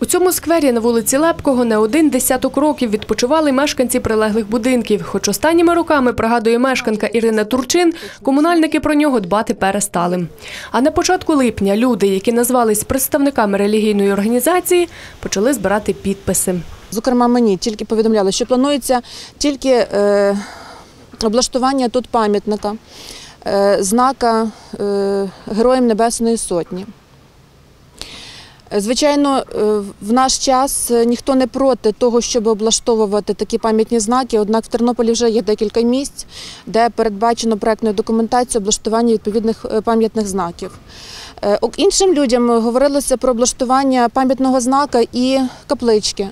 У цьому сквері на вулиці Лепкого не один десяток років відпочивали мешканці прилеглих будинків. Хоч останніми роками, пригадує мешканка Ірина Турчин, комунальники про нього дбати перестали. А на початку липня люди, які назвались представниками релігійної організації, почали збирати підписи. Зокрема, мені тільки повідомляли, що планується тільки е, облаштування тут пам'ятника, е, знака е, Героям Небесної Сотні. Звичайно, е, в наш час е, ніхто не проти того, щоб облаштовувати такі пам'ятні знаки. Однак в Тернополі вже є декілька місць, де передбачено проектною документацією облаштування відповідних е, пам'ятних знаків. Іншим людям говорилося про облаштування пам'ятного знака і каплички.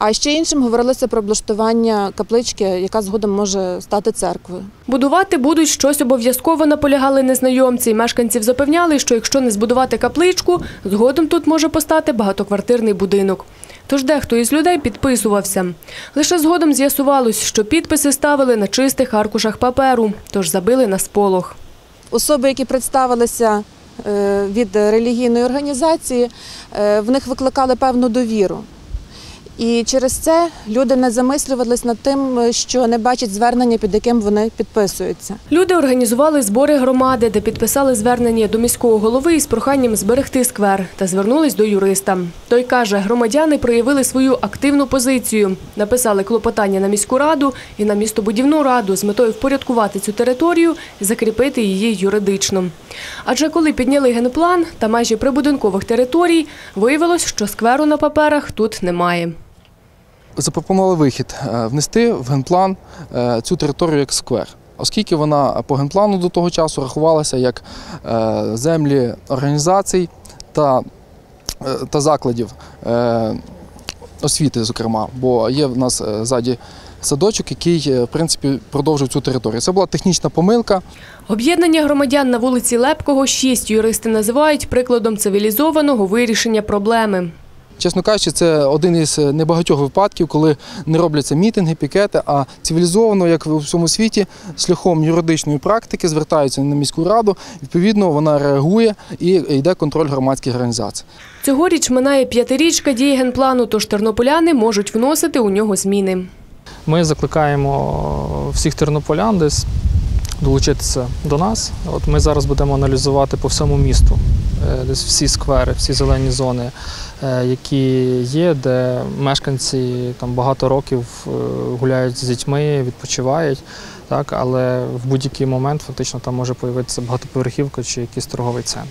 А ще іншим говорилося про облаштування каплички, яка згодом може стати церквою. Будувати будуть щось обов'язково наполягали незнайомці. Мешканців запевняли, що якщо не збудувати капличку, згодом тут може постати багатоквартирний будинок. Тож дехто із людей підписувався. Лише згодом з'ясувалось, що підписи ставили на чистих аркушах паперу, тож забили на сполох. Особи, які представилися е, від релігійної організації, е, в них викликали певну довіру. І через це люди не замислювались над тим, е, що не бачать звернення, під яким вони підписуються. Люди організували збори громади, де підписали звернення до міського голови із проханням зберегти сквер та звернулись до юриста. Той каже, громадяни проявили свою активну позицію, написали клопотання на міську раду і на містобудівну раду з метою впорядкувати цю територію і закріпити її юридично. Адже коли підняли генплан та межі прибудинкових територій, виявилось, що скверу на паперах тут немає. Запропонували вихід е, внести в генплан е, цю територію як сквер. Оскільки вона по генплану до того часу рахувалася як е, землі організацій та, та закладів освіти, зокрема, бо є в нас ззаді садочок, який в принципі продовжив цю територію. Це була технічна помилка. Об'єднання громадян на вулиці Лепкого шість юристи називають прикладом цивілізованого вирішення проблеми. Чесно кажучи, це один із небагатьох випадків, коли не робляться мітинги, пікети, а цивілізовано, як у всьому світі, шляхом юридичної практики звертаються на міську раду. Відповідно, вона реагує і йде контроль громадських організацій. Цьогоріч минає п'ятирічка дії генплану, тож тернополяни можуть вносити у нього зміни. Ми закликаємо всіх тернополян десь долучитися до нас. От ми зараз будемо аналізувати по всьому місту е, десь всі сквери, всі зелені зони, е, які є, де мешканці там багато років е, гуляють з дітьми, відпочивають. Так, але в будь-який момент фактично там може появитися багатоповерхівка чи якийсь торговий центр.